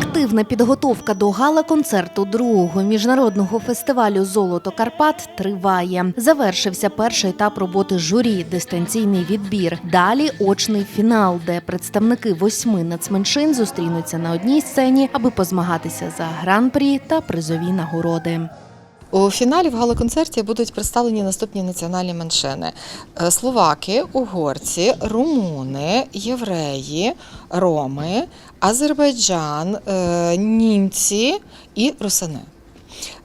Активна підготовка до гала-концерту другого міжнародного фестивалю Золото Карпат триває. Завершився перший етап роботи журі, дистанційний відбір. Далі очний фінал, де представники восьми нацменшин зустрінуться на одній сцені, аби позмагатися за гран-прі та призові нагороди. У фіналі в галоконцерті будуть представлені наступні національні меншини: Е, словаки, угорці, румуни, євреї, роми, Азербайджан, е, німці і русини.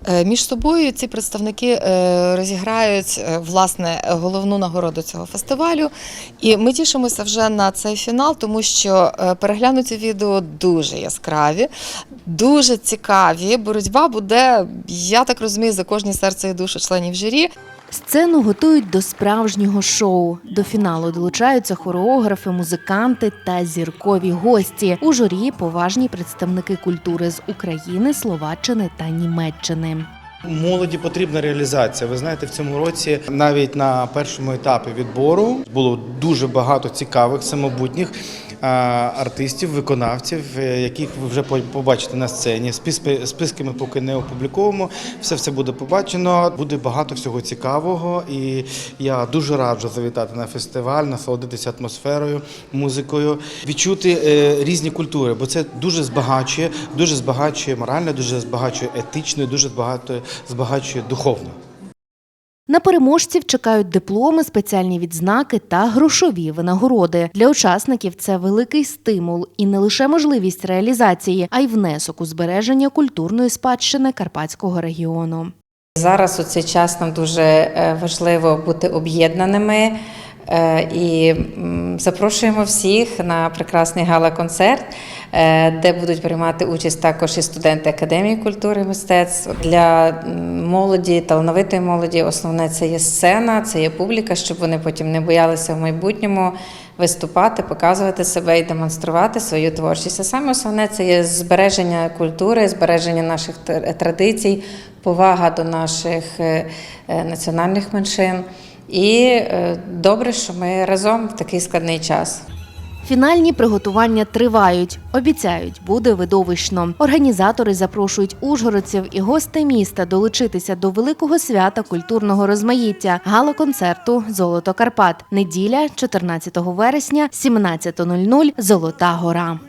Е, Між собою ці представники е, розіграють е, власне головну нагороду цього фестивалю. І ми тішимося вже на цей фінал, тому що переглянуті відео дуже яскраві, дуже цікаві. Боротьба буде, я так розумію, за кожні серце і душу членів журі. Сцену готують до справжнього шоу. До фіналу долучаються хореографи, музиканти та зіркові гості. У журі поважні представники культури з України, Словаччини та Німеччини. Молоді потрібна реалізація. Ви знаєте, в цьому році навіть на першому етапі відбору було дуже багато цікавих самобутніх артистів, виконавців, е, яких ви вже побачите на сцені. Списки, списки ми поки не опубліковуємо. Все все буде побачено. Буде багато всього цікавого, і я дуже раджу завітати на фестиваль, насолодитися атмосферою, музикою, відчути е, різні культури, бо це дуже збагачує, дуже збагачує морально, дуже збагачує етично, дуже багато збагачує духовно. На переможців чекають дипломи, спеціальні відзнаки та грошові винагороди. Для учасників це великий стимул і не лише можливість реалізації, а й внесок у збереження культурної спадщини Карпатського регіону. Зараз у цей час нам дуже е, важливо бути об'єднаними і запрошуємо всіх на прекрасний гала-концерт, е, де будуть приймати участь також і студенти Академії культури і мистецтв. Для молоді, талановитої молоді, основне це є сцена, це є публіка, щоб вони потім не боялися в майбутньому виступати, показувати себе і демонструвати свою творчість. А саме основне це є збереження культури, збереження наших традицій, повага до наших е, е, національних меншин. І е, добре, що ми разом в такий складний час. Фінальні приготування тривають. Обіцяють, буде видовищно. Організатори запрошують ужгородців і гостей міста долучитися до великого свята культурного розмаїття гала-концерту Золото Карпат. Неділя, 14 вересня, 17.00 Золота Гора.